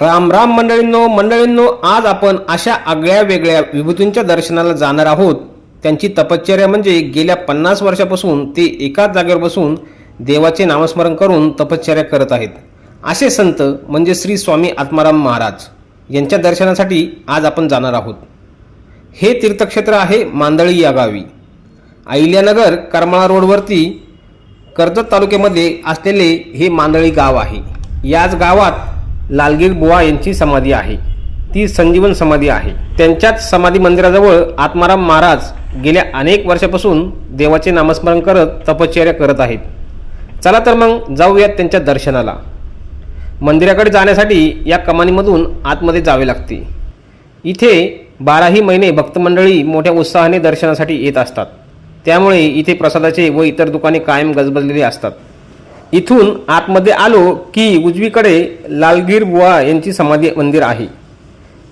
राम राम मंडळींनो मंडळींनो आज आपण अशा आगळ्या वेगळ्या विभूतींच्या दर्शनाला जाणार आहोत. त्यांची तपश्चर्या म्हणजे गेल्या पन्नास वर्षापासून ते एकाच जागेवर बसून देवाचे नामस्मरण करून तपश्चर्या करत आहेत. असे संत म्हणजे श्री स्वामी आत्माराम महाराज यांच्या दर्शनासाठी आज आपण जाणार आहोत. हे तीर्थक्षेत्र आहे मांदळी या गावी. अहिल्यानगर करमाळा रोडवरती कर्जत तालुक्यामध्ये असलेले हे मांदळी गाव आहे. याच गावात लालगीर बुवा यांची समाधी आहे. ती संजीवन समाधी आहे. त्यांच्याच समाधी मंदिराजवळ आत्माराम महाराज गेल्या अनेक वर्षापासून देवाचे नामस्मरण करत तपश्चर्या करत आहेत. चला तर मग जाऊयात त्यांच्या दर्शनाला. मंदिराकडे जाण्यासाठी या कमानीमधून आतमध्ये जावे लागते. इथे बाराही महिने भक्तमंडळी मोठ्या उत्साहाने दर्शनासाठी येत असतात. त्यामुळे इथे प्रसादाचे व इतर दुकाने कायम गजबजलेली असतात. इथून आतमध्ये आलो की उजवीकडे लालगीर बुवा यांची समाधी मंदिर आहे.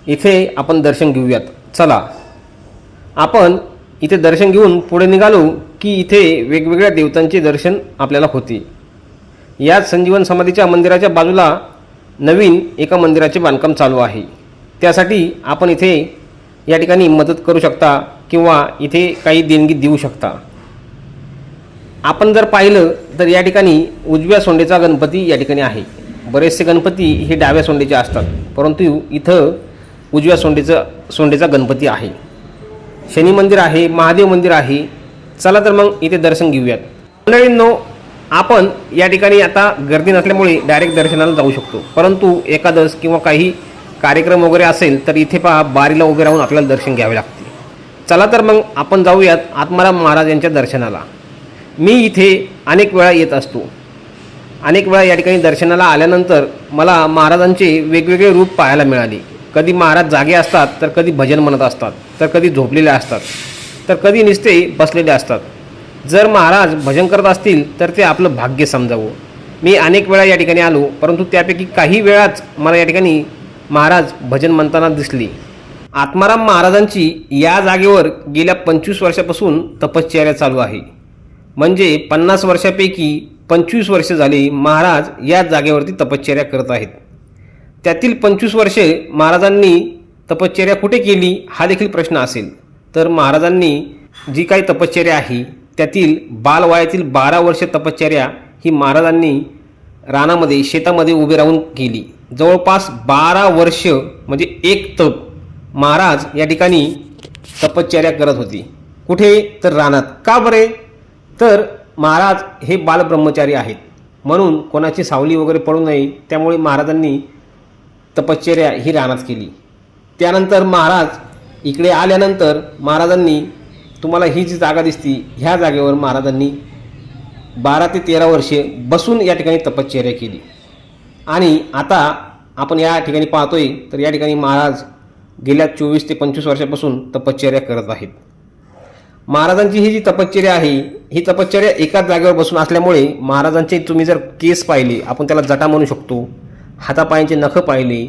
इथे आपण दर्शन घेऊयात. चला. आपण इथे दर्शन घेऊन पुढे निघालो की इथे वेगवेगळ्या देवतांचे दर्शन आपल्याला होते. याच संजीवन समाधीच्या मंदिराच्या बाजूला नवीन एका मंदिराचे बांधकाम चालू आहे. त्यासाठी आपण इथे या ठिकाणी मदत करू शकता किंवा इथे काही देणगी देऊ शकता. आपण जर पाहिलं तर या ठिकाणी उजव्या सोंडेचा गणपती या ठिकाणी आहे. बरेचसे गणपती हे डाव्या सोंडेचे असतात. परंतु इथं उजव्या सोंडेचं सोंडेचा गणपती आहे. शनी मंदिर आहे महादेव मंदिर आहे. चला तर मग इथे दर्शन घेऊयात. मंडळींनो आपण या ठिकाणी आता गर्दी नसल्यामुळे डायरेक्ट दर्शनाला जाऊ शकतो. परंतु एकादश किंवा काही कार्यक्रम वगैरे असेल तर इथे पहा बारीला उभे राहून आपल्याला दर्शन घ्यावे लागते चला तर मग आपण जाऊयात आत्माराम महाराज यांच्या दर्शनाला. मी इथे अनेक वेळा येत असतो. अनेक वेळा या ठिकाणी दर्शनाला आल्यानंतर मला महाराजांचे वेगवेगळे रूप पाहायला मिळाले. कधी महाराज जागे असतात तर कधी भजन म्हणत असतात तर कधी झोपलेले असतात तर कधी निस्ते बसलेले असतात. जर महाराज भजन करत असतील तर ते आपलं भाग्य समजावं. मी अनेक वेळा या ठिकाणी आलो परंतु त्यापैकी काही वेळाच मला या ठिकाणी महाराज भजन म्हणताना दिसली. आत्माराम महाराजांची या जागेवर गेल्या पंचवीस वर्षापासून तपश्चर्या चालू आहे. म्हणजे पन्नास वर्षापैकी पंचवीस वर्ष झाली महाराज या जागेवरती तपश्चर्या करत आहेत. त्यातील पंचवीस वर्षे महाराजांनी तपश्चर्या कुठे केली हा देखील प्रश्न असेल. तर महाराजांनी जी काही तपश्चर्या आहे त्यातील बालवयातील बारा वर्ष तपश्चर्या ही महाराजांनी रानामध्ये शेतामध्ये उभे राहून केली. जवळपास बारा वर्ष म्हणजे एक तप महाराज या ठिकाणी तपश्चर्या करत होती. कुठे? तर रानात. का बरे? तर महाराज हे बालब्रह्मचारी आहेत. म्हणून कोणाची सावली वगैरे पडू नये त्यामुळे महाराजांनी तपश्चर्या ही रानात केली. त्यानंतर महाराज इकडे आल्यानंतर महाराजांनी तुम्हाला ही जी जागा दिसती ह्या जागेवर महाराजांनी बारा ते तेरा वर्षे बसून या ठिकाणी तपश्चर्या केली. आणि आता आपण या ठिकाणी पाहतोय तर या ठिकाणी महाराज गेल्या चोवीस ते पंचवीस वर्षापासून तपश्चर्या करत आहेत. महाराजांची ही जी तपश्चर्या आहे ही तपश्चर्या एकाच जागेवर बसून असल्यामुळे महाराजांचे तुम्ही जर केस पाहिले आपण त्याला जटा म्हणू शकतो हातापायांचे नखं पाहिले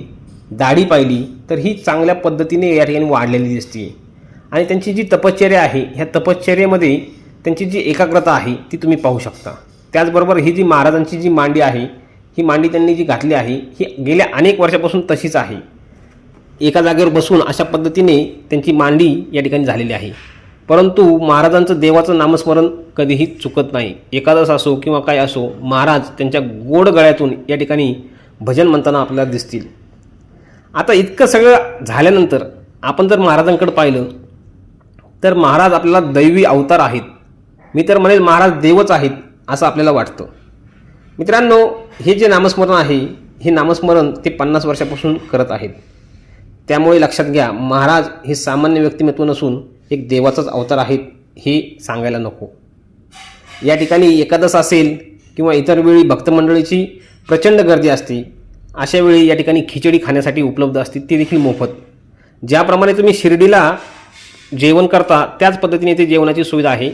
दाढी पाहिली तर ही चांगल्या पद्धतीने या ठिकाणी वाढलेली दिसते. आणि त्यांची जी तपश्चर्या आहे ह्या तपश्चर्येमध्ये त्यांची जी एकाग्रता आहे ती तुम्ही पाहू शकता. त्याचबरोबर ही जी महाराजांची जी मांडी आहे ही मांडी त्यांनी जी घातली आहे ही गेल्या अनेक वर्षापासून तशीच आहे. एका जागेवर बसून अशा पद्धतीने त्यांची मांडी या ठिकाणी झालेली आहे. परंतु महाराजांचं देवाचं नामस्मरण कधीही चुकत नाही. एकादश असो किंवा काय असो महाराज त्यांच्या गोड गळ्यातून या ठिकाणी भजन म्हणताना आपल्याला दिसतील. आता इतकं सगळं झाल्यानंतर आपण जर महाराजांकडे पाहिलं तर महाराज आपल्याला दैवी अवतार आहेत. मी तर म्हणेल महाराज देवच आहेत असं आपल्याला वाटतं. मित्रांनो हे जे नामस्मरण आहे हे नामस्मरण ते पन्नास वर्षापासून करत आहेत. त्यामुळे लक्षात घ्या महाराज हे सामान्य व्यक्तिमत्व नसून एक देवाचाच अवतार आहेत हे सांगायला नको. या ठिकाणी एकादश असेल किंवा इतर वेळी भक्तमंडळीची प्रचंड गर्दी असते अशा वेळी या ठिकाणी खिचडी खाण्यासाठी उपलब्ध असते ती देखील मोफत. ज्याप्रमाणे तुम्ही शिर्डीला जेवण करता त्याच पद्धतीने इथे जेवणाची सुविधा आहे.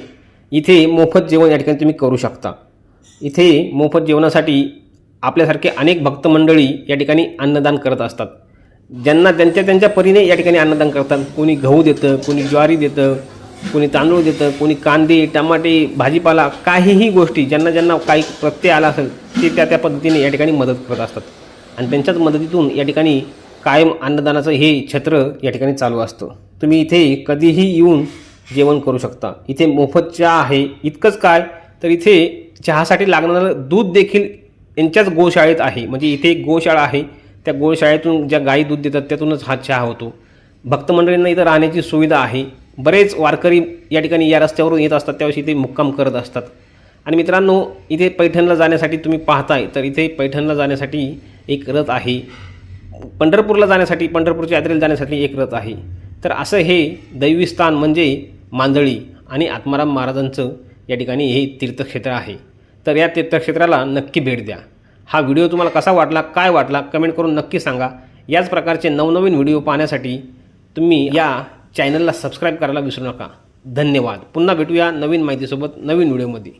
इथे मोफत जेवण या ठिकाणी तुम्ही करू शकता. इथे मोफत जेवणासाठी आपल्यासारखे अनेक भक्तमंडळी या ठिकाणी अन्नदान करत असतात. ज्यांना त्यांच्या त्यांच्या परीने या ठिकाणी अन्नदान करतात. कोणी गहू देतं कोणी ज्वारी देतं कोणी तांदूळ देतं कोणी कांदे टमाटे भाजीपाला काहीही गोष्टी ज्यांना ज्यांना काही प्रत्यय आला असेल ते त्या त्या पद्धतीने या ठिकाणी मदत करत असतात. आणि त्यांच्याच मदतीतून या ठिकाणी कायम अन्नदानाचं हे छत्र या ठिकाणी चालू असतं. तुम्ही इथे कधीही येऊन जेवण करू शकता. इथे मोफत चहा आहे. इतकंच काय? तर इथे चहासाठी लागणारं दूध देखील यांच्याच गोशाळेत आहे. म्हणजे इथे एक गोशाळा आहे. त्या गोशाळेतून ज्या गाई दूध देतात त्यातूनच हा चहा होतो. भक्तमंडळींना इथं राहण्याची सुविधा आहे. बरेच वारकरी या ठिकाणी या रस्त्यावरून येत असतात त्यावेळी इथे मुक्काम करत असतात. आणि मित्रांनो इथे पैठणला जाण्यासाठी तुम्ही पाहताय तर इथे पैठणला जाण्यासाठी एक रथ आहे. पंढरपूरला जाण्यासाठी पंढरपूरच्या यात्रेला जाण्यासाठी एक रथ आहे. तर असं हे दैवी स्थान म्हणजे मांजळी आणि आत्माराम महाराजांचं या ठिकाणी हे तीर्थक्षेत्र आहे. तर या तीर्थक्षेत्राला नक्की भेट द्या. हा व्हिडिओ तुम्हाला कसा वाटला काय वाटला कमेंट करून नक्की सांगा. याच प्रकारचे नवनवीन व्हिडिओ पाहण्यासाठी तुम्ही या चॅनलला सबस्क्राईब करायला विसरू नका. धन्यवाद. पुन्हा भेटूया नवीन माहितीसोबत नवीन व्हिडिओमध्ये.